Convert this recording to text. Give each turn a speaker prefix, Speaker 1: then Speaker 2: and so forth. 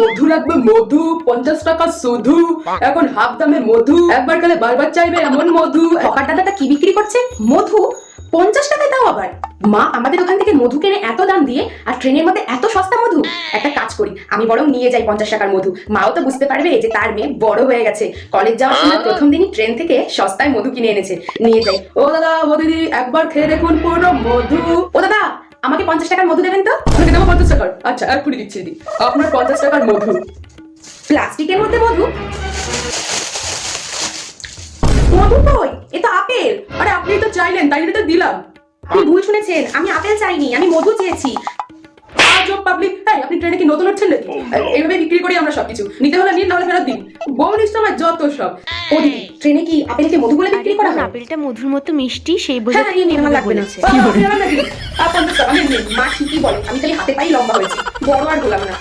Speaker 1: মধু লাগবে মধু পঞ্চাশ টাকা শুধু এখন হাফ দামে মধু। একবার খেলে বারবার চাইবে এমন মধু।
Speaker 2: হকার দাদাটা কি বিক্রি করছে? মধু? পঞ্চাশ টাকায় দাও আবার। মা আমাদের ওখান থেকে মধু কিনে এত দাম দিয়ে আর ট্রেনের মধ্যে এত সস্তা মধু। একটা কাজ করি আমি বরং নিয়ে যাই পঞ্চাশ টাকার মধু। মাও তো বুঝতে পারবে যে তার মেয়ে বড় হয়ে গেছে। কলেজ যাওয়ার সময় প্রথম দিনই ট্রেন থেকে সস্তায় মধু কিনে এনেছে। নিয়ে যাই।
Speaker 1: ও দাদা ও দিদি একবার খেয়ে দেখুন পুরো মধু।
Speaker 2: ও দাদা আমাকে পঞ্চাশ টাকার মধু দেবেন তো?
Speaker 1: আপনাকে দেবো পঞ্চাশ টাকার। আচ্ছা এক্ষুনি দিচ্ছি দিদি আপনার পঞ্চাশ টাকার মধু।
Speaker 2: প্লাস্টিকের মধ্যে মধু? মধু কই? এ তো আপেল।
Speaker 1: আরে আপনি তো চাইলেন তাই তো দিলাম।
Speaker 2: আপনি ভুল শুনেছেন। আমি আপেল চাইনি আমি মধু চেয়েছি।
Speaker 1: আজব পাবলিক এই আপনি ট্রেনে কি নতুন হচ্ছেন নাকি? এইভাবে বিক্রি করি আমরা সবকিছু। নিতে হলে নিন নাহলে ফেরত দিন। বউনিস তো আমার যত সব।
Speaker 2: ও ট্রেনে কি আপেলকে মধু বলে বিক্রি করা হয়?
Speaker 3: আপেলটা মধুর মতো মিষ্টি সেই
Speaker 2: হ্যাঁ, হ্যাঁ, আমার লাগবে না। মা ঠিকই বলে আমি খালি হাতে পাই লম্বা হয়েছি। বড় আর গোলাম না।